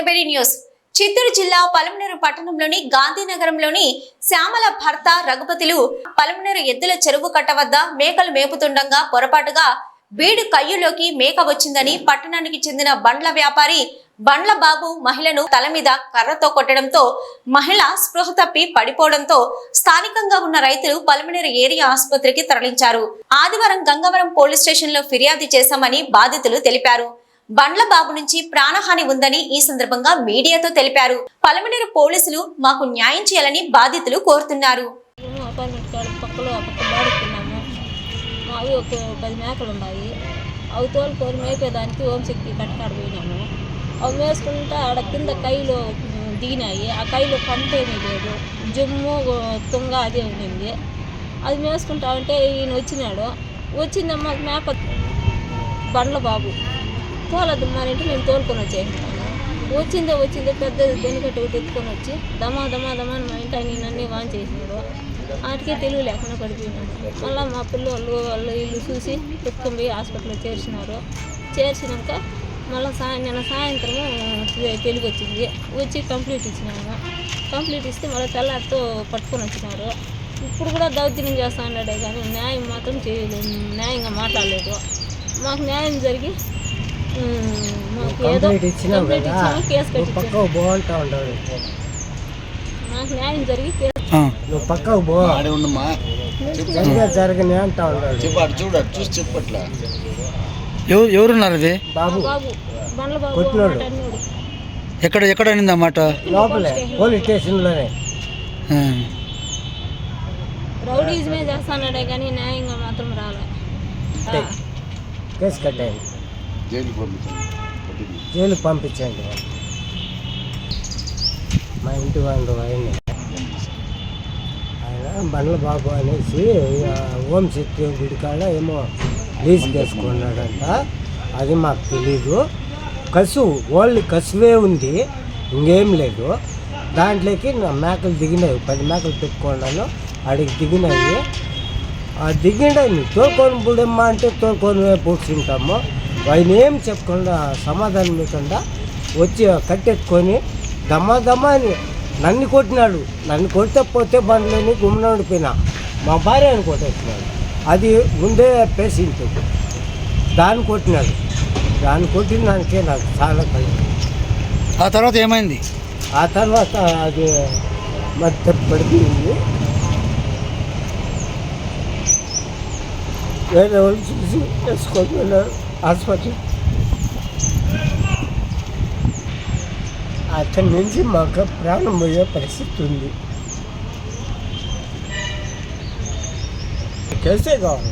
TV news. Chittoor జిల్లా పలమనేరు పట్టణంలోని గాంధీనగరంలోని శ్యామల భర్త రఘుపతిలు పలమనేరు ఎద్దుల చెరువు కట్ట వద్ద మేకలు మేపుతుండగా పొరపాటుగా బీడు కయ్యులోకి మేక వచ్చిందని పట్టణానికి చెందిన బండ్ల వ్యాపారి బండ్ల బాబు మహిళను తల మీద కర్రతో కొట్టడంతో మహిళ స్పృహ తప్పి పడిపోవడంతో స్థానికంగా ఉన్న రైతులు పలమనేరు ఏరియా ఆసుపత్రికి తరలించారు. ఆదివారం గంగవరం పోలీస్ స్టేషన్లో ఫిర్యాదు చేశామని బాధితులు తెలిపారు. బండ్ల బాబు నుంచి ప్రాణహాని ఉందని ఈ సందర్భంగా మీడియాతో తెలిపారు. పలమనేరు పోలీసులు మాకు న్యాయం చేయాలని బాధితులు కోరుతున్నారు. మేము అపార్ట్మెంట్ పక్కలో ఒక పది మేకలు ఉన్నాయి. అవి తోలుకొని మేపేదానికి ఓంశక్తి కట్టకాడ పోయినాము. అవి వేసుకుంటే ఆడ కింద కైలు దిగినాయి. ఆ కైలో పంట ఏమీ లేదు. జమ్ము తుంగ అదే ఉండింది. అది మేసుకుంటా ఉంటే ఈయన వచ్చినాడు. వచ్చిందమ్మ మేప బండ్ల బాబు తోలద్దు మన ఇంట్లో మేము తోలుకొని వచ్చేసినాము వచ్చిందో వచ్చిందే పెద్ద దెనికట్టు ఒకటి ఎత్తుకొని వచ్చి దమా దమా దమా అని మా ఇంట ఆయన నన్ను వాన్ చేసినాడు వాటికే తెలివి లేకుండా పడిపోయినాడు. మళ్ళీ మా పిల్లలు వాళ్ళు వీళ్ళు చూసి ఎత్తుకొని పోయి హాస్పిటల్లో చేర్చినారు. చేర్చినాక మళ్ళీ సాయం నిన్న సాయంత్రము తెలివి వచ్చింది. వచ్చి కంప్లీట్ ఇచ్చినాము. కంప్లీట్ ఇస్తే మళ్ళీ తెల్లారితో పట్టుకొని వచ్చినారు. ఇప్పుడు కూడా దౌర్జన్యం చేస్తా అన్నాడే కానీ న్యాయం మాత్రం చేయలేదు. న్యాయంగా మాట్లాడలేదు. మాకు న్యాయం జరిగి కంప్లీట్ కంప్లీట్ కదా. పక్కకు బాగుంటా ఉండవు న్యాయం జరిగి నువ్వు పక్కకు పో. ఆడే ఉండమ్మా జరిగే జరగని అంటా ఉన్నాడు చెప్పు అటు చూడు చూసి చెప్పట్లా ఎవరు ఎవరున్నారు అది బాబు. బాబు. బండ్ల బాబు కొట్టినోడు. ఎక్కడ ఎక్కడ అనింది అన్నమాట లోపలే పోలీస్ స్టేషన్లోనే. రౌడీజమే చేస్తానడే కానీ న్యాయంగా మాత్రం రాలే. కేసు కట్టేయండి. జైలు పంపించండి. జైలుకి పంపించండి. మా ఇంటి వాళ్ళు ఆయన. ఆయన బండ్ల బాబు అనేసి ఓం శక్తి గుడి కాడ ఏమో లీజ్ చేసుకున్నాడంట. అది మాకు తెలీదు. కసువు ఓన్లీ కసువే ఉంది. ఇంకేం లేదు. దాంట్లోకి నా మేకలు దిగినాయి. పది మేకలు పెట్టుకున్నాను. ఆడికి దిగినాయి. ఆ దిగిండని తోలుకొని పుడమ్మా అంటే తోలుకొని పూడ్చుంటాము. ఆయన ఏం చెప్పకుండా సమాధానం ఇవ్వకుండా వచ్చి కట్టెత్తుకొని దమ్మా దమ్మా అని నన్ను కొట్టినాడు. నన్ను కొడితే పోతే బండ్లని గుమ్మన ఉండిపోయినా. మా భార్యని కొట్టేస్తున్నాడు. అది ముందే పేషెంట్. దాన్ని కొట్టినాడు. దాన్ని కొట్టిన దానికే నాకు చాలా కలిసి ఆ తర్వాత ఏమైంది? ఆ తర్వాత అది మధ్య పడిపోయింది వేరే వాళ్ళు చూసి వేసుకొని వెళ్ళారు. హాస్పిటల్ అక్కడి నుంచి మాకు ప్రాణం పోయే పరిస్థితి ఉంది. కేసే కావాలి